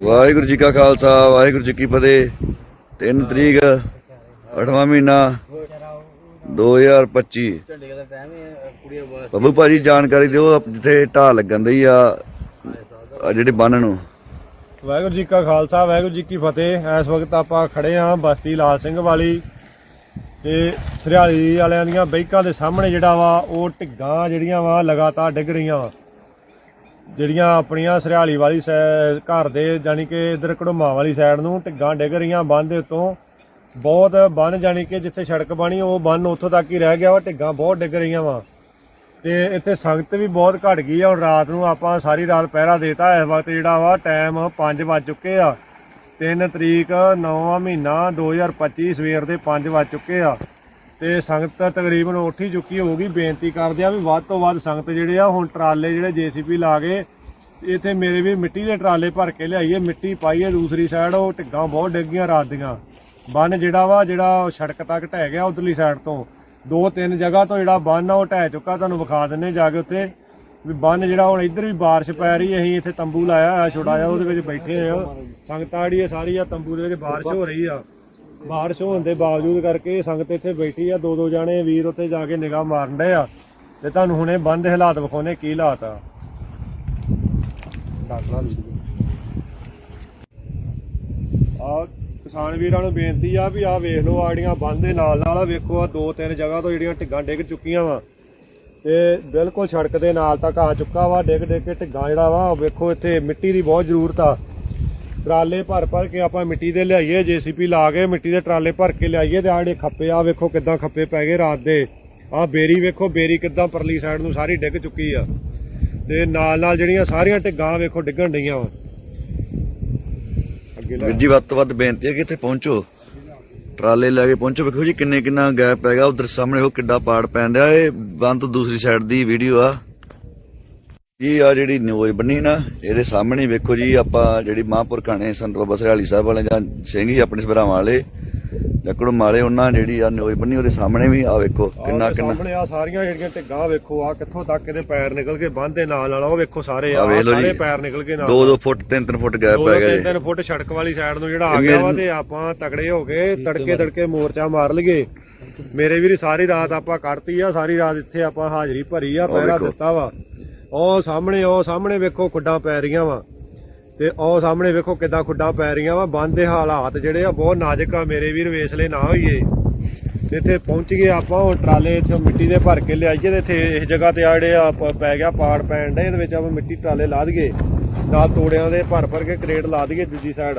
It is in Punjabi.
ਵਾਹਿਗੁਰੂ ਜੀ ਕਾ ਖਾਲਸਾ, ਵਾਹਿਗੁਰੂ ਜੀ ਕੀ ਫਤਿਹ। 3 ਤਰੀਕ 8ਵਾਂ ਮਹੀਨਾ 2025 ਝੰਡੇ ਦਾ ਟਾਈਮ ਬੱਬੂ ਭਾਜੀ, ਜਾਣਕਾਰੀ ਦਿਓ ਆਪ ਜਿੱਥੇ ਢਾਹ ਲੱਗਣ ਦੀ ਆ ਆ ਜਿਹੜੇ ਬੰਨ ਨੂੰ। ਵਾਹਿਗੁਰੂ ਜੀ ਕਾ ਖਾਲਸਾ, ਵਾਹਿਗੁਰੂ ਜੀ ਕੀ ਫਤਿਹ। ਇਸ ਵਕਤ ਆਪਾਂ ਖੜੇ ਆਂ ਬਸਤੀ ਲਾਲ ਸਿੰਘ ਵਾਲੀ ਤੇ ਸਰਿਆਲੀ ਵਾਲਿਆਂ ਦੀਆਂ ਬੈਕਾਂ ਦੇ ਸਾਹਮਣੇ ਜਿਹੜਾ ਵਾ, ਉਹ ਢਿੱਗਾਂ ਜਿਹੜੀਆਂ ਵਾ, ਲਗਾਤਾਰ ਡਿੱਗ ਰਹੀਆਂ ਵਾ। ਜਿਹੜੀਆਂ ਆਪਣੀਆਂ ਸਰਿਆਲੀ ਵਾਲੀ ਸੈ- ਘਰ ਦੇ ਜਾਨੀ ਕਿ ਇਧਰ ਕੜੁਮਾ ਵਾਲੀ ਸਾਈਡ ਨੂੰ ਢਿੱਗਾਂ ਡਿੱਗ ਰਹੀਆਂ ਬੰਨ ਦੇ ਉੱਤੋਂ। ਬਹੁਤ ਬੰਨ ਜਾਨੀ ਕਿ ਜਿੱਥੇ ਸੜਕ ਬਣੀ, ਉਹ ਬੰਨ ਉੱਥੋਂ ਤੱਕ ਹੀ ਰਹਿ ਗਿਆ ਵਾ, ਢਿੱਗਾਂ ਬਹੁਤ ਡਿੱਗ ਰਹੀਆਂ ਵਾ। ਤੇ ਇੱਥੇ ਸੰਗਤ ਵੀ ਬਹੁਤ ਘਟ ਗਈ ਆ, ਹੁਣ ਰਾਤ ਨੂੰ ਆਪਾਂ ਸਾਰੀ ਰਾਤ ਪਹਿਰਾ ਦੇਤਾ ਇਸ ਵਕਤ ਜਿਹੜਾ ਵਾ, ਟਾਈਮ 5 ਵੱਜ ਚੁੱਕੇ ਆ। 3 ਤਰੀਕ 9ਵਾਂ ਮਹੀਨਾ 2025 ਸਵੇਰ ਦੇ 5 ਵੱਜ ਚੁੱਕੇ ਆ। ਤੇ ਸੰਗਤ ਤਕਰੀਬਨ ਉੱਠ ਹੀ ਚੁੱਕੀ ਹੋਊਗੀ, ਬੇਨਤੀ ਕਰਦੇ ਆ ਵੀ ਵੱਧ ਤੋਂ ਵੱਧ ਸੰਗਤ ਜਿਹੜੇ ਆ, ਹੁਣ ਟਰਾਲੇ ਜਿਹੜੇ ਜੀਸੀਪੀ ਲਾ ਕੇ ਇੱਥੇ ਮੇਰੇ ਵੀ ਮਿੱਟੀ ਦੇ ਟਰਾਲੇ ਭਰ ਕੇ ਲਿਆਈਏ, ਮਿੱਟੀ ਪਾਈਏ, ਦੂਸਰੀ ਸਾਈਡ ਉਹ ਢਿੱਗਾਂ ਬਹੁਤ ਡਿੱਗੀਆਂ ਰਾਤ ਦੀਆਂ। ਬੰਨ ਜਿਹੜਾ ਵਾ, ਜਿਹੜਾ ਸੜਕ ਤੱਕ ਢਹਿ ਗਿਆ ਉਧਰਲੀ ਸਾਈਡ ਤੋਂ। ਦੋ ਤਿੰਨ ਜਗ੍ਹਾ ਤੋਂ ਜਿਹੜਾ ਬੰਨ ਆ, ਉਹ ਢਹਿ ਚੁੱਕਾ, ਤੁਹਾਨੂੰ ਵਿਖਾ ਦਿੰਨੇ ਜਾ ਕੇ ਉੱਥੇ। ਵੀ ਬੰਨ ਜਿਹੜਾ ਹੁਣ ਇੱਧਰ ਵੀ ਬਾਰਿਸ਼ ਪੈ ਰਹੀ, ਅਸੀਂ ਇੱਥੇ ਤੰਬੂ ਲਾਇਆ ਹੋਇਆ ਛੋਟਾ ਜਿਹਾ ਉਹਦੇ ਵਿੱਚ ਬੈਠੇ ਆ। ਸੰਗਤਾਂ ਜਿਹੜੀ ਆ, ਸਾਰੀ ਆ, ਤੰਬੂ ਦੇ ਵਿੱਚ ਬਾਰਿਸ਼ ਹੋ ਰਹੀ ਆ। ਬਾਰਿਸ਼ ਹੋਣ ਦੇ ਬਾਵਜੂਦ ਕਰਕੇ ਸੰਗਤ ਇੱਥੇ ਬੈਠੀ ਆ। ਦੋ ਦੋ ਜਾਣੇ ਵੀਰ ਉੱਤੇ ਜਾ ਕੇ ਨਿਗਾਹ ਮਾਰਨ ਡਏ ਆ। ਤੇ ਤੁਹਾਨੂੰ ਹੁਣੇ ਬੰਦ ਹਾਲਾਤ ਵਿਖਾਉਣੇ ਕੀ ਹਾਲਾਤ ਆ। ਆ ਕਿਸਾਨ ਵੀਰਾਂ ਨੂੰ ਬੇਨਤੀ ਆ ਵੀ ਆ ਵੇਖ ਲਓ, ਆ ਜਿਹੜੀਆਂ ਬੰਦ ਦੇ ਨਾਲ ਨਾਲ ਵੇਖੋ ਆ ਦੋ ਤਿੰਨ ਜਗ੍ਹਾ ਤੋਂ ਜਿਹੜੀਆਂ ਢਿੱਗਾਂ ਡਿੱਗ ਚੁੱਕੀਆਂ ਵਾ। ਤੇ ਬਿਲਕੁਲ ਸੜਕ ਦੇ ਨਾਲ ਤੱਕ ਆ ਚੁੱਕਾ ਵਾ ਡਿੱਗ ਡਿੱਗ ਕੇ ਢਿੱਗਾਂ ਜਿਹੜਾ ਵਾ ਵੇਖੋ ਇੱਥੇ ਮਿੱਟੀ ਦੀ ਬਹੁਤ ਜ਼ਰੂਰਤ ਆ। ਟਰਾਲੇ ਭਰ ਭਰ ਕੇ ਆਪਾਂ ਮਿੱਟੀ ਦੇ ਲਿਆਈਏ ਜੀਸੀਪੀ ਲਾ ਕੇ ਮਿੱਟੀ ਦੇ ਟਰਾਲੇ ਭਰ ਕੇ ਲਿਆਈਏ ਤੇ ਆ ਖੱਪੇ ਆ ਵੇਖੋ ਕਿੱਦਾਂ ਖੱਪੇ ਪੈ ਗਏ ਰਾਤ ਦੇ। ਆ ਬੇਰੀ ਵੇਖੋ, ਬੇਰੀ ਕਿੱਦਾਂ ਪਰਲੀ ਸਾਈਡ ਨੂੰ ਸਾਰੀ ਡਿੱਗ ਚੁੱਕੀ ਆ। ਤੇ ਨਾਲ ਨਾਲ ਜਿਹੜੀਆਂ ਸਾਰੀਆਂ ਢਿੱਗਾਂ ਵੇਖੋ ਡਿੱਗਣ ਡਈਆਂ ਵਾ। ਅੱਗੇ ਵੀਰ ਜੀ, ਵੱਧ ਤੋਂ ਵੱਧ ਬੇਨਤੀ ਹੈ ਕਿ ਇੱਥੇ ਪਹੁੰਚੋ। ਟਰਾਲੇ ਲੈ ਕੇ ਪਹੁੰਚੋ। ਵੇਖੋ ਜੀ, ਕਿੰਨੇ ਕਿੰਨਾ ਗੈਪ ਪੈ ਗਿਆ। ਉਧਰ ਸਾਹਮਣੇ ਉਹ ਕਿੱਡਾ ਪਾੜ ਪੈਂਦਾ। ਇਹ ਬੰਦ ਦੂਸਰੀ ਸਾਈਡ ਦੀ ਵੀਡੀਓ ਆ। ਜੀ ਆ ਜਿਹੜੀ ਨਿਊਜ਼ ਬੰਨੀ ਨਾ ਇਹਦੇ ਸਾਹਮਣੇ ਵੇਖੋ ਜੀ ਆਪਾਂ ਜਿਹੜੀ ਮਹਾਂਪੁਰਖਾਂ ਨੇ ਸੰਤ ਬਾਬਾ ਸਰਿਆਲੀ ਸਾਹਿਬ ਵਾਲੇ ਜਾਂ ਸਿੰਘ ਜੀ ਆਪਣੇ ਸਭਰਾਵਾਂ ਵਾਲੇ ਜੱਕੜ ਮਾਲੇ ਉਹਨਾਂ ਜਿਹੜੀ ਆ ਨਿਊਜ਼ ਬੰਨੀ ਉਹਦੇ ਸਾਹਮਣੇ ਵੀ ਆ ਵੇਖੋ ਕਿੰਨਾ ਕਿੰਨਾ ਸਾਹਮਣੇ ਆ ਸਾਰੀਆਂ ਜਿਹੜੀਆਂ ਢਿੱਗਾਂ ਵੇਖੋ ਆ ਕਿੱਥੋਂ ਤੱਕ ਇਹਦੇ ਪੈਰ ਨਿਕਲ ਕੇ ਬੰਦ ਦੇ ਨਾਲ ਨਾਲ ਉਹ ਵੇਖੋ ਸਾਰੇ ਆ ਸਾਰੇ। ਪੈਰ ਨਿਕਲ ਕੇ ਨਾਲ 2-2 ਫੁੱਟ 3-3 ਫੁੱਟ ਗੈਪ ਪੈ ਜੀ ਤਿੰਨ ਫੁੱਟ ਸੜਕ ਵਾਲੀ ਸਾਈਡ ਨੂੰ ਜਿਹੜਾ ਆ ਇਹ ਗਿਆ ਵਾ ਤੇ ਆਪਾਂ ਤਕੜੇ ਹੋ ਕੇ ਤੜਕੇ ਤੜਕੇ ਮੋਰਚਾ ਮਾਰ ਲਈਏ ਮੇਰੇ ਵੀਰ ਸਾਰੀ ਰਾਤ ਆਪਾਂ ਕੱਢਤੀ ਆ ਸਾਰੀ ਰਾਤ ਇੱਥੇ ਆਪਾਂ ਹਾਜ਼ਰੀ ਭਰੀ ਆ ਪਹਿਰਾ। ਦਿੱਤਾ ਵਾ ਉਹ ਸਾਹਮਣੇ ਉਹ ਸਾਹਮਣੇ ਵੇਖੋ ਖੁੱਡਾਂ ਪੈ ਰਹੀਆਂ ਵਾ। ਤੇ ਉਹ ਸਾਹਮਣੇ ਵੇਖੋ ਕਿੱਦਾਂ ਖੁੱਡਾਂ ਪੈ ਰਹੀਆਂ ਵਾ। ਬੰਦ ਦੇ ਹਾਲਾਤ ਜਿਹੜੇ ਆ, ਬਹੁਤ ਨਾਜ਼ੁਕ ਆ ਮੇਰੇ ਵੀਰ ਵੇਸਲੇ ਨਾ ਹੋਈਏ। ਤੇ ਇੱਥੇ ਪਹੁੰਚ ਗਏ ਆਪਾਂ, ਉਹ ਟਰਾਲੇ ਇੱਥੇ ਮਿੱਟੀ ਦੇ ਭਰ ਕੇ ਲਿਆਈਏ ਤੇ ਇੱਥੇ ਇਸ ਜਗ੍ਹਾ ਤੇ ਆ ਜਿਹੜੇ ਆ, ਪੈ ਗਿਆ ਪਾੜ ਪੈਣ ਦਾ ਇਹਦੇ ਵਿੱਚ ਆਪਾਂ ਮਿੱਟੀ ਟਰਾਲੇ ਲਾ ਦਈਏ। ਨਾਲ ਤੋੜਿਆਂ ਦੇ ਭਰ ਭਰ ਕੇ ਕਰੇਟ ਲਾ ਦਈਏ ਦੂਜੀ ਸਾਈਡ